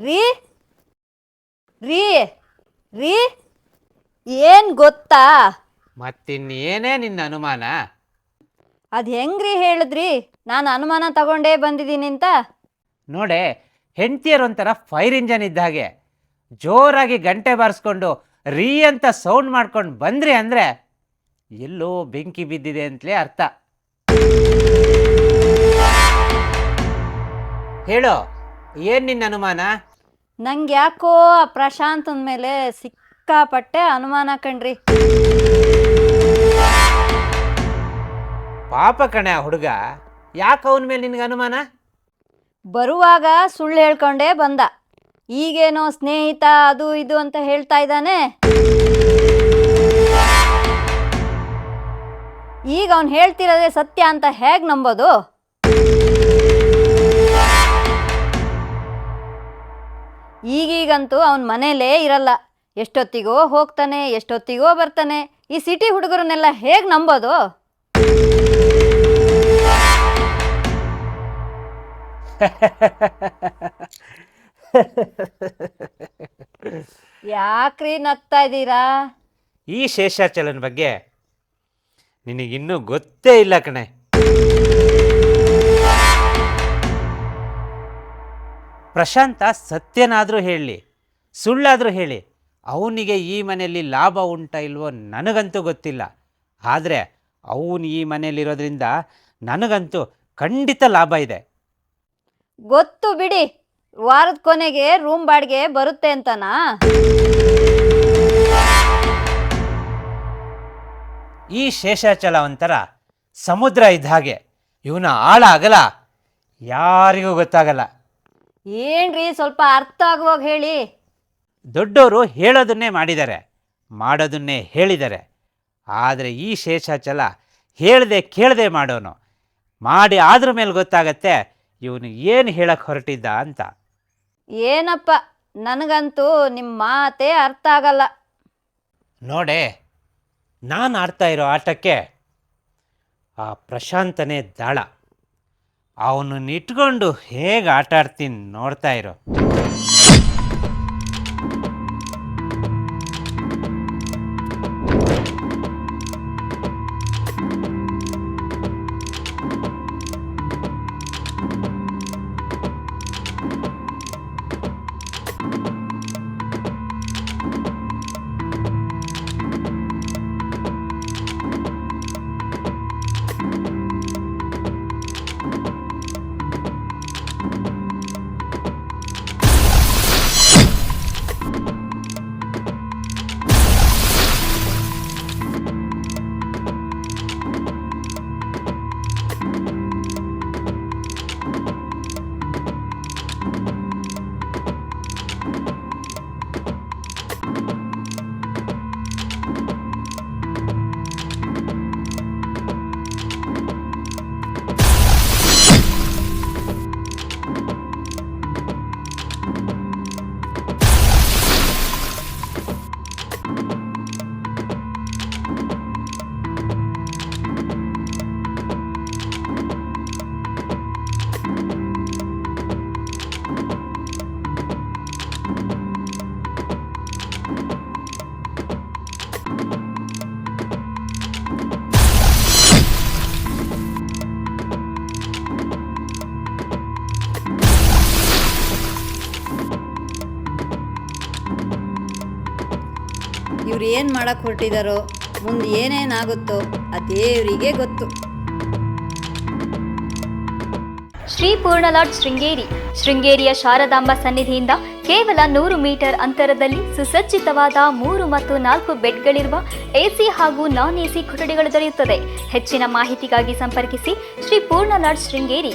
ರೀ ಏನ್ ಗೊತ್ತಾ? ಮತ್ತಿನ್ನೇನೇ ನಿನ್ನ ಅನುಮಾನ? ಅದ್ ಹೆಂಗ್ರಿ ಹೇಳಿದ್ರಿ? ನಾನು ಅನುಮಾನ ತಗೊಂಡೇ ಬಂದಿದ್ದೀನಿ ಅಂತ ನೋಡೆ ಹೆಂಡ್ತಿಯರು ಒಂಥರ ಫೈರ್ ಇಂಜನ್ ಇದ್ದ ಹಾಗೆ ಜೋರಾಗಿ ಗಂಟೆ ಬಾರಿಸ್ಕೊಂಡು ರೀ ಅಂತ ಸೌಂಡ್ ಮಾಡ್ಕೊಂಡು ಬಂದ್ರಿ ಅಂದರೆ ಎಲ್ಲೋ ಬೆಂಕಿ ಬಿದ್ದಿದೆ ಅಂತಲೇ ಅರ್ಥ. ಹೇಳೋ ಏನು ನಿನ್ನ ಅನುಮಾನ? ನಂಗೆ ಯಾಕೋ ಆ ಪ್ರಶಾಂತ್ ಮೇಲೆ ಸಿಕ್ಕಾಪಟ್ಟೆ ಅನುಮಾನ ಕಣ್ರಿ. ಪಾಪ ಕಣೆ ಆ ಹುಡುಗ. ಯಾಕೆ ಅವನ ಮೇಲೆ ನಿನಗೆ ಅನುಮಾನ? ಬರುವಾಗ ಸುಳ್ಳು ಹೇಳ್ಕೊಂಡೇ ಬಂದ. ಈಗೇನೋ ಸ್ನೇಹಿತ ಅದು ಇದು ಅಂತ ಹೇಳ್ತಾ ಇದ್ದಾನೆ. ಈಗ ಅವ್ನು ಹೇಳ್ತಿರೋದೇ ಸತ್ಯ ಅಂತ ಹೇಗೆ ನಂಬೋದು? ಈಗೀಗಂತೂ ಅವನ ಮನೇಲೇ ಇರಲ್ಲ. ಎಷ್ಟೊತ್ತಿಗೋ ಹೋಗ್ತಾನೆ, ಎಷ್ಟೊತ್ತಿಗೋ ಬರ್ತಾನೆ. ಈ ಸಿಟಿ ಹುಡುಗರನ್ನೆಲ್ಲ ಹೇಗೆ ನಂಬೋದು? ಯಾಕ್ರಿ ನಗ್ತಾ ಇದ್ದೀರಾ? ಈ ಶೇಷಾಚಲನ ಬಗ್ಗೆ ನಿನಗಿನ್ನೂ ಗೊತ್ತೇ ಇಲ್ಲ ಕಣೆ. ಪ್ರಶಾಂತ ಸತ್ಯನಾದರೂ ಹೇಳಿ ಸುಳ್ಳಾದರೂ ಹೇಳಿ ಅವನಿಗೆ ಈ ಮನೆಯಲ್ಲಿ ಲಾಭ ಉಂಟ ಇಲ್ವೋ ನನಗಂತೂ ಗೊತ್ತಿಲ್ಲ. ಆದರೆ ಅವನು ಈ ಮನೆಯಲ್ಲಿರೋದ್ರಿಂದ ನನಗಂತೂ ಖಂಡಿತ ಲಾಭ ಇದೆ. ಗೊತ್ತು ಬಿಡಿ ವಾರದ ಕೊನೆಗೆ ರೂಮ್ ಬಾಡಿಗೆ ಬರುತ್ತೆ ಅಂತನಾ? ಈ ಶೇಷಾಚಲ ಒಂಥರ ಸಮುದ್ರ ಇದ್ದ ಹಾಗೆ ಇವನ ಆಳ ಅಗಲ ಯಾರಿಗೂ ಗೊತ್ತಾಗಲ್ಲ. ಏನ್ರಿ ಸ್ವಲ್ಪ ಅರ್ಥ ಆಗುವಾಗ ಹೇಳಿ. ದೊಡ್ಡವರು ಹೇಳೋದನ್ನೇ ಮಾಡಿದ್ದಾರೆ ಮಾಡೋದನ್ನೇ ಹೇಳಿದ್ದಾರೆ. ಆದರೆ ಈ ಶೇಷಾಚಲ ಹೇಳ್ದೆ ಕೇಳದೆ ಮಾಡೋನು. ಮಾಡಿ ಆದ್ರ ಮೇಲೆ ಗೊತ್ತಾಗತ್ತೆ ಇವನು ಏನು ಹೇಳಕ್ಕೆ ಹೊರಟಿದ್ದ ಅಂತ. ಏನಪ್ಪ ನನಗಂತೂ ನಿಮ್ಮ ಮಾತೇ ಅರ್ಥ ಆಗಲ್ಲ. ನೋಡೆ ನಾನು ಆಡ್ತಾ ಇರೋ ಆಟಕ್ಕೆ ಆ ಪ್ರಶಾಂತನೇ ದಾಳ. ಅವನನ್ನ ಇಟ್ಕೊಂಡು ಹೇಗೆ ಆಟ ಆಡ್ತೀನಿ ನೋಡ್ತಾ ಇರೋ. ಏನು ಮಾಡಕ್ಕೆ ಹೊರಟಿದಾರೋ, ಮುಂದೆ ಏನೇನಾಗುತ್ತೋ ಆ ದೇವರಿಗೆ ಗೊತ್ತು. ಶ್ರೀ ಪೂರ್ಣಲಾಡ್ ಶೃಂಗೇರಿ. ಶೃಂಗೇರಿಯ ಶಾರದಾಂಬ ಸನ್ನಿಧಿಯಿಂದ ಕೇವಲ ನೂರು ಮೀಟರ್ ಅಂತರದಲ್ಲಿ ಸುಸಜ್ಜಿತವಾದ ಮೂರು ಮತ್ತು ನಾಲ್ಕು ಬೆಡ್ಗಳಿರುವ ಎಸಿ ಹಾಗೂ ನಾನ್ ಎಸಿ ಕೊಠಡಿಗಳು ದೊರೆಯುತ್ತದೆ. ಹೆಚ್ಚಿನ ಮಾಹಿತಿಗಾಗಿ ಸಂಪರ್ಕಿಸಿ ಶ್ರೀ ಪೂರ್ಣಲಾಡ್ ಶೃಂಗೇರಿ.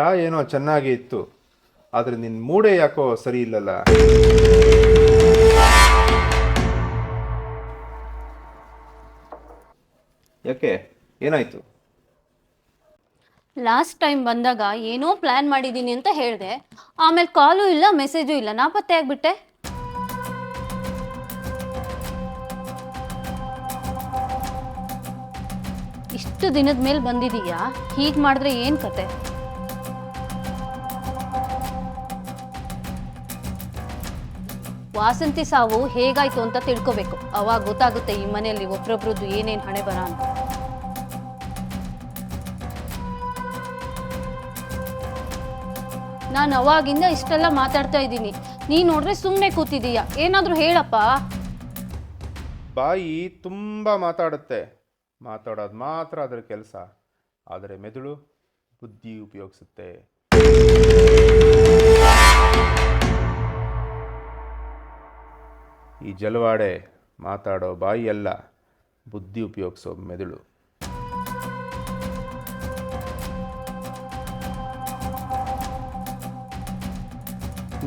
ಚಾ ಏನೋ ಚೆನ್ನಾಗಿ ಇತ್ತು. ಆದರೆ ನಿನ್ನ ಮೂಡೆ ಯಾಕೋ ಸರಿ ಇಲ್ಲಲ್ಲ? ಯಾಕೆ? ಏನಾಯ್ತು? ಲಾಸ್ಟ್ ಟೈಮ್ ಬಂದಾಗ ಏನೋ ಪ್ಲಾನ್ ಮಾಡಿದ್ದೀನಿ ಅಂತ ಹೇಳಿದೆ. ಆಮೇಲೆ ಕಾಲು ಇಲ್ಲ, ಮೆಸೇಜು ಇಲ್ಲ. ನಾಪತ್ತೆ ಆಗ್ಬಿಟ್ಟೆ. ಇಷ್ಟು ದಿನದ ಮೇಲೆ ಬಂದಿದೀಯಾ? ಹೀಗೆ ಮಾಡಿದ್ರೆ ಏನು ಕತೆ? ವಾಸಂತಿ ಸಾವು ಹೇಗಾಯ್ತು ಅಂತ ತಿಳ್ಕೋಬೇಕು. ಅವಾಗ ಗೊತ್ತಾಗುತ್ತೆ ಈ ಮನೆಯಲ್ಲಿ ಒಬ್ರೊಬ್ರದ್ದು ಏನೇನು ಹಣೆ ಬರ ಅಂತ. ನಾನು ಅವಾಗಿಂದ ಇಷ್ಟೆಲ್ಲ ಮಾತಾಡ್ತಾ ಇದ್ದೀನಿ. ನೀ ನೋಡ್ರೆ ಸುಮ್ಮನೆ ಕೂತಿದೀಯ. ಏನಾದರೂ ಹೇಳಪ್ಪ. ಬಾಯಿ ತುಂಬ ಮಾತಾಡುತ್ತೆ. ಮಾತಾಡೋದು ಮಾತ್ರ ಅದರ ಕೆಲಸ. ಆದರೆ ಮೆದುಳು ಬುದ್ಧಿ ಉಪಯೋಗಿಸುತ್ತೆ. ಈ ಜಲವಾಡೆ ಮಾತಾಡೋ ಬಾಯಿಯಲ್ಲ, ಬುದ್ಧಿ ಉಪಯೋಗಿಸೋ ಮೆದುಳು.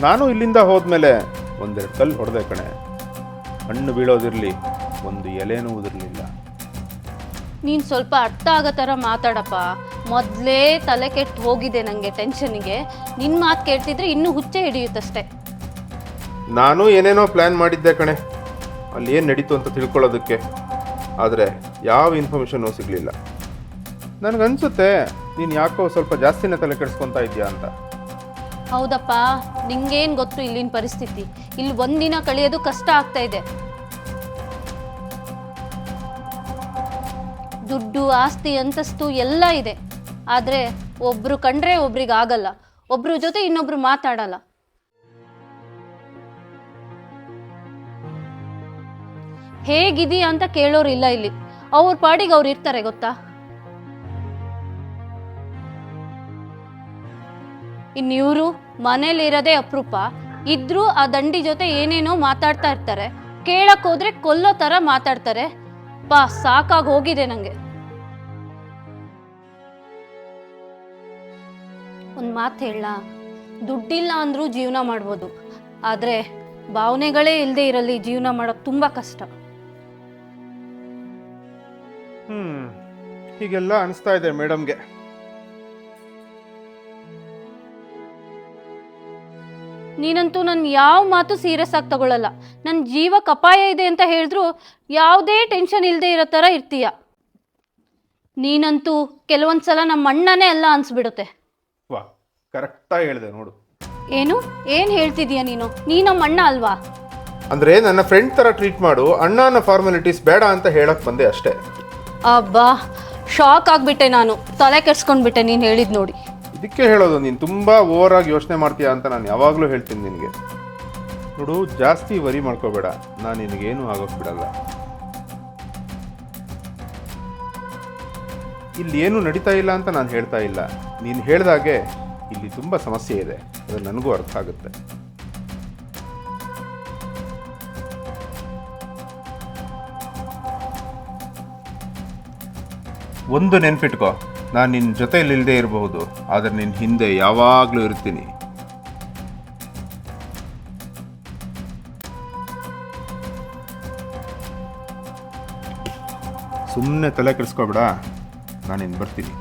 ನಾನು ಇಲ್ಲಿಂದ ಹೋದ್ಮೇಲೆ ಒಂದೆರಡು ಕಲ್ಲು ಹೊಡೆದೆ ಕಣೆ. ಹಣ್ಣು ಬೀಳೋದಿರಲಿ, ಒಂದು ಎಲೆನೂ ಉದಿರಲಿಲ್ಲ ನೀನು ಸ್ವಲ್ಪ ಅರ್ಥ ಆಗೋ ಥರ ಮಾತಾಡಪ್ಪ. ಮೊದಲೇ ತಲೆ ಕೆಟ್ಟು ಹೋಗಿದೆ ನನಗೆ ಟೆನ್ಷನ್ಗೆ ನಿನ್ನ ಮಾತು ಕೇಳ್ತಿದ್ರೆ ಇನ್ನೂ ಹುಚ್ಚೆ ಹಿಡಿಯುತ್ತಷ್ಟೆ. ನಾನು ಏನೇನೋ ಪ್ಲ್ಯಾನ್ ಮಾಡಿದ್ದೆ ಕಣೆ. ಅಲ್ಲಿ ಏನು ನಡೀತು ಅಂತ ತಿಳ್ಕೊಳ್ಳೋದಕ್ಕೆ. ಆದರೆ ಯಾವ ಇನ್ಫಾರ್ಮೇಷನ್ನು ಸಿಗಲಿಲ್ಲ. ನನಗನ್ಸುತ್ತೆ, ನೀನು ಯಾಕೋ ಸ್ವಲ್ಪ ಜಾಸ್ತಿನೇ ತಲೆ ಕೆಡಿಸ್ಕೊತಾ ಇದೆಯಾ ಅಂತ. ಹೌದಪ್ಪ, ನಿಂಗೇನು ಗೊತ್ತು ಇಲ್ಲಿನ ಪರಿಸ್ಥಿತಿ. ಇಲ್ಲಿ ಒಂದಿನ ಕಳೆಯೋದು ಕಷ್ಟ ಆಗ್ತಾ ಇದೆ. ದುಡ್ಡು, ಆಸ್ತಿ, ಅಂತಸ್ತು ಎಲ್ಲ ಇದೆ. ಆದರೆ ಒಬ್ರು ಕಂಡ್ರೆ ಒಬ್ರಿಗೆ ಆಗಲ್ಲ ಒಬ್ರ ಜೊತೆ ಇನ್ನೊಬ್ರು ಮಾತಾಡಲ್ಲ. ಹೇಗಿದೀಯ ಅಂತ ಕೇಳೋರು ಇಲ್ಲ ಇಲ್ಲಿ. ಅವ್ರ ಪಾಡಿಗೆ ಅವ್ರು ಇರ್ತಾರೆ ಗೊತ್ತಾ? ಇನ್ನಿವರು ಮನೇಲಿ ಇರೋದೇ ಅಪರೂಪ. ಇದ್ರೂ ಆ ದಂಡಿ ಜೊತೆ ಏನೇನೋ ಮಾತಾಡ್ತಾ ಇರ್ತಾರೆ. ಕೇಳಕ್ ಹೋದ್ರೆ ಕೊಲ್ಲೋ ತರ ಮಾತಾಡ್ತಾರೆ. ಪಾ ಸಾಕಾಗಿ ಹೋಗಿದೆ ನಂಗೆ. ಒಂದ್ ಮಾತು ಹೇಳ ದುಡ್ಡಿಲ್ಲ ಅಂದ್ರೂ ಜೀವನ ಮಾಡ್ಬೋದು. ಆದ್ರೆ ಭಾವನೆಗಳೇ ಇಲ್ಲದೆ ಇರಲಿ ಜೀವನ ಮಾಡೋದು ತುಂಬಾ ಕಷ್ಟ. ಹ್ಞೂ ಹೀಗೆಲ್ಲ ಅನಿಸ್ತಾ ಇದೆ ಮೇಡಮ್ಗೆ. ನೀನಂತೂ ನನ್ನ ಯಾವ ಮಾತು ಸೀರಿಯಸ್ ಆಗಿ ತಗೊಳ್ಳಲ್ಲ ನನ್ನ ಜೀವಕ್ಕೆ ಅಪಾಯ ಇದೆ ಅಂತ ಹೇಳಿದ್ರು ಯಾವುದೇ ಟೆನ್ಷನ್ ಇಲ್ಲದೆ ಇರೋ ಥರ ಇರ್ತೀಯ. ನೀನಂತೂ ಕೆಲವೊಂದ್ಸಲ ನಮ್ಮ ಅಣ್ಣನೇ ಅಲ್ಲ ಅನ್ಸ್ಬಿಡುತ್ತೆ. ವಾ ಕರೆಕ್ಟಾಗಿ ಹೇಳಿದೆ ನೋಡು. ಏನು? ಏನು ಹೇಳ್ತಿದೀಯ ನೀನು? ನೀ ನಮ್ಮ ಅಣ್ಣ ಅಲ್ವಾ? ಅಂದ್ರೆ ನನ್ನ ಫ್ರೆಂಡ್ ತರ ಟ್ರೀಟ್ ಮಾಡು ಅಣ್ಣನ ಫಾರ್ಮಾಲಿಟೀಸ್ ಬೇಡ ಅಂತ ಹೇಳಕ್ ಬಂದೆ ಅಷ್ಟೇ. ಅಬ್ಬಾ ಶಾಕ್ ಆಗ್ಬಿಟ್ಟೆ ನಾನು. ತಲೆ ಕೆಡ್ಸ್ಕೊಂಡ್ಬಿಟ್ಟೆ ನೀನು ಹೇಳಿದ್ ನೋಡಿ. ಇದಕ್ಕೆ ಹೇಳೋದು, ನೀನು ತುಂಬ ಓವರ್ ಆಗಿ ಯೋಚನೆ ಮಾಡ್ತೀಯಾ ಅಂತ ನಾನು ಯಾವಾಗಲೂ ಹೇಳ್ತೀನಿ ನಿನಗೆ. ನೋಡು, ಜಾಸ್ತಿ ವರಿ ಮಾಡ್ಕೋಬೇಡ. ನಾನು ನಿನಗೇನು ಆಗೋಕ್ಕೆ ಬಿಡಲ್ಲ. ಇಲ್ಲಿ ಏನು ನಡೀತಾ ಇಲ್ಲ ಅಂತ ನಾನು ಹೇಳ್ತಾ ಇಲ್ಲ. ನೀನು ಹೇಳ್ದಾಗೆ ಇಲ್ಲಿ ತುಂಬ ಸಮಸ್ಯೆ ಇದೆ. ಅದು ನನಗೂ ಅರ್ಥ ಆಗುತ್ತೆ. ಒಂದು ನೆನ್ಪಿಟ್ಕೋ. ನಾನು ನಿನ್ನ ಜೊತೆಯಲ್ಲಿ ಇಲ್ಲದೆ ಇರಬಹುದು, ಆದರೆ ನಿನ್ನ ಹಿಂದೆ ಯಾವಾಗಲೂ ಇರ್ತೀನಿ. ಸುಮ್ಮನೆ ತಲೆ ಕೆಡಿಸ್ಕೋಬೇಡ. ನಾನಿನ್ನು ಬರ್ತೀನಿ.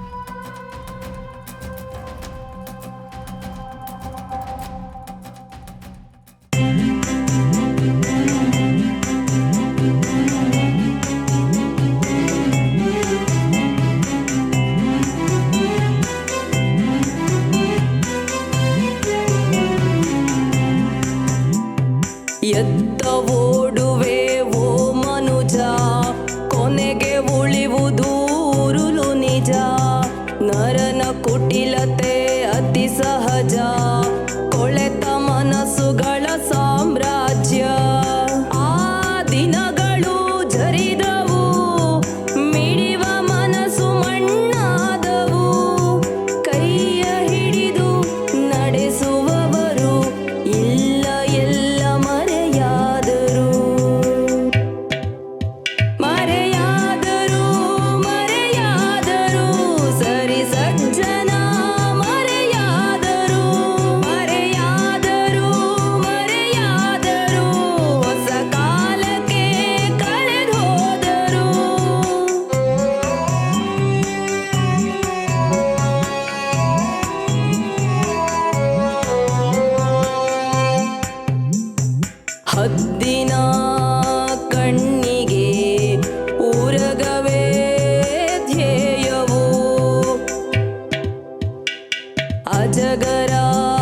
good old